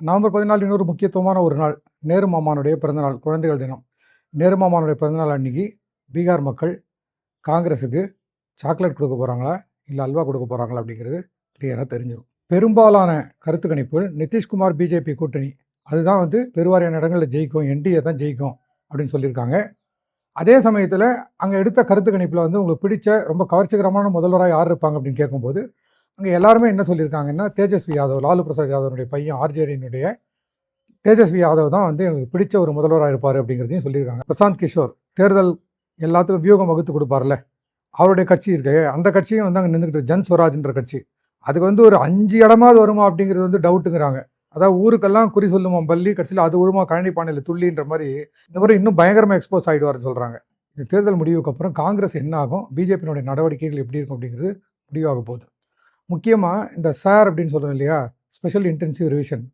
November பதினாலு இன்னொரு முக்கியத்துவமான ஒரு நாள் நேரு மாமானுடைய பிறந்தநாள் குழந்தைகள் தினம். நேரு மாமானுடைய பிறந்தநாள் அன்னைக்கு பீகார் மக்கள் காங்கிரஸுக்கு சாக்லேட் கொடுக்க போகிறாங்களா இல்லை அல்வா கொடுக்க போகிறாங்களா அப்படிங்கிறது கிளியராக தெரிஞ்சிடும் பெரும்பாலான கருத்து கணிப்புகள் நிதிஷ்குமார் பிஜேபி கூட்டணி. அதுதான் வந்து பெருவாரியான இடங்களில் ஜெயிக்கும் என்டிஏ தான் ஜெயிக்கும் அப்படின்னு சொல்லியிருக்காங்க. அதே சமயத்தில் அங்கே எடுத்த கருத்து கணிப்பில் வந்து உங்களுக்கு பிடிச்ச ரொம்ப கவர்ச்சிகரமான முதல்வராக யார் இருப்பாங்க அப்படின்னு கேட்கும்போது அங்கே எல்லாருமே என்ன சொல்லியிருக்காங்கன்னா தேஜஸ்வி யாதவ் லாலு பிரசாத் யாதவனுடைய பையன் ஆர்ஜேடியினுடைய தேஜஸ்வி யாதவ் தான் வந்து எனக்கு பிடிச்ச ஒரு முதல்வராக இருப்பார் அப்படிங்கிறதையும் சொல்லியிருக்காங்க. பிரசாந்த் கிஷோர் தேர்தல் எல்லாத்துக்கும் வியூகம் வகுத்து கொடுப்பார்ல அவருடைய கட்சி இருக்கு. அந்த கட்சியும் வந்து அங்கே நின்றுக்கிட்டு ஜன் ஸ்வராஜ்ன்ற கட்சி. அதுக்கு வந்து ஒரு அஞ்சு இடமாவது வருமா அப்படிங்கிறது வந்து டவுட்டுங்கிறாங்க. அதாவது ஊருக்கெல்லாம் குறி சொல்லுமா பள்ளி கட்சியில் அது வருமா கழனி பானையில் துள்ளின்ற மாதிரி இந்த மாதிரி இன்னும் பயங்கரமாக எக்ஸ்போஸ் ஆகிடுவார்னு சொல்கிறாங்க இந்த தேர்தல் முடிவுக்கு அப்புறம் காங்கிரஸ் என்ன ஆகும்? பிஜேபியினுடைய நடவடிக்கைகள் எப்படி இருக்கும் அப்படிங்கிறது முடிவாக போகுது. முக்கியமாக இந்த சார் அப்படின்னு சொல்கிறோம் இல்லையா? Special intensive revision